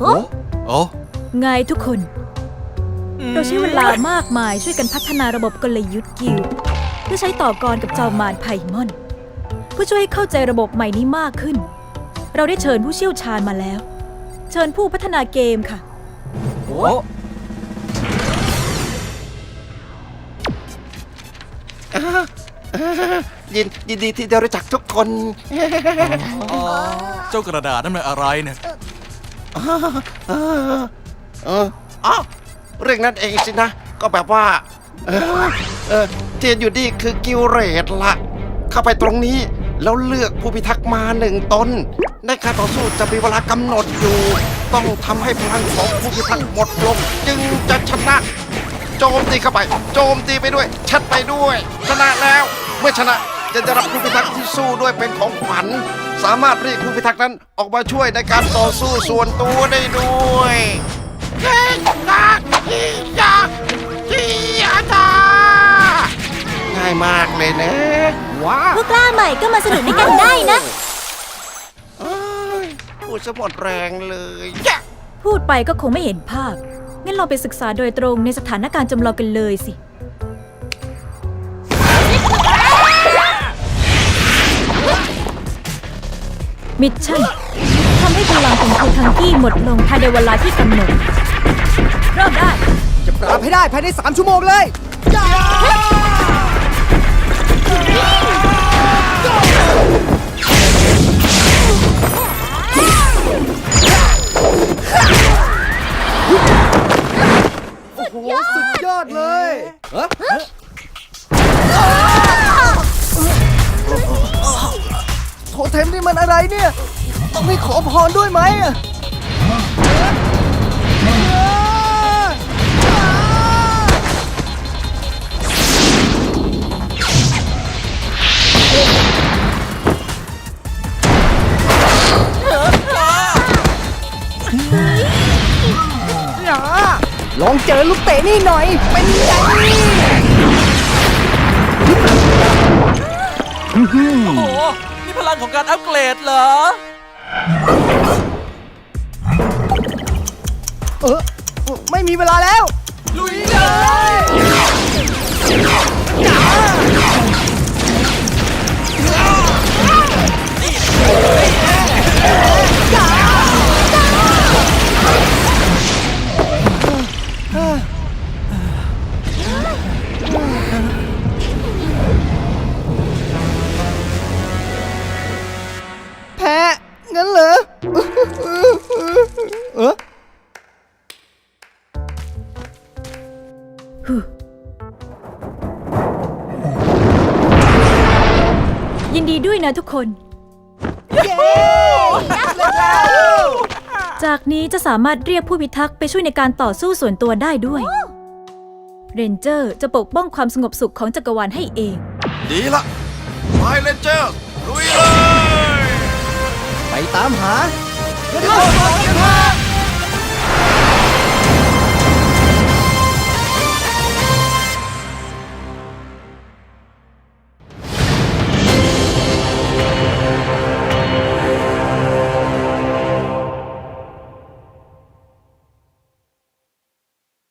โอ้ไงทุกคน เราใช้เวลามากมายช่วยกันพัฒนาระบบกลยุทธ์กิลด์เพื่อใช้ต่อกรกับจอมมารไพมอนเพื่อช่วยให้เข้าใจระบบใหม่นี้มากขึ้น เราได้เชิญผู้เชี่ยวชาญมาแล้ว เชิญผู้พัฒนาเกมค่ะ โอ้ ยินยินดีที่ได้รู้จักทุกคนเจ้ากระดาษนั่นมันอะไรเนี่ยเออเอออ๋อเรื่องนั้นเองสินะ ก็แบบว่า เออเออที่อยู่ดีคือกิลเรตละ เข้าไปตรงนี้แล้วเลือกผู้พิทักษ์มาหนึ่งตน ในการต่อสู้จะมีเวลากำหนดอยู่ ต้องทำให้พลังของผู้พิทักษ์หมดลง จึงจะชนะ โจมตีเข้าไป โจมตีไปด้วย ชัดไปด้วย ชนะแล้วเมื่อชนะจะได้รับผู้พิทักษ์ที่สู้ด้วยเป็นของขวัญสามารถเรียกผู้พิทักษ์นั้นออกมาช่วยในการต่อสู้ส่วนตัวได้ด้วยเฮ้ยนักที่ยาที่ยาตาง่ายมากเลยนะว้าพวกกล้าใหม่ก็มาสนุกด้วยกันได้นะเอ้ยพูดสะหมดแรงเลยยะ พูดไปก็คงไม่เห็นภาพ งั้นเราไปศึกษาโดยตรงในสถานการณ์จำลองกันเลยสิ มิชชั่นทำให้พลังของคูทังกี้หมดลงภายในเวลาที่กำหนดเริ่มได้ จะปราบให้ได้ภายใน 3 ชั่วโมงเลยโอ้โหสุดยอดเลย เทมนี่มันอะไรเนี่ย ต้องให้ขอพรด้วยไหมอลองเจอลูกเตะนี่หน่อย เป็นไง โห นี่พลังของการอัปเกรดเหรอ เออไม่มีเวลาแล้ว ลุยเลยแพ้งั้นเหรอเออยินดีด้วยนะทุกคน จากนี้จะสามารถเรียกผู้พิทักษ์ไปช่วยในการต่อสู้ส่วนตัวได้ด้วย เรนเจอร์จะปกป้องความสงบสุขของจักรวาลให้เอง ดีละไฟเลนเจอร์ลุยเลย ไปตามหาเงินทอง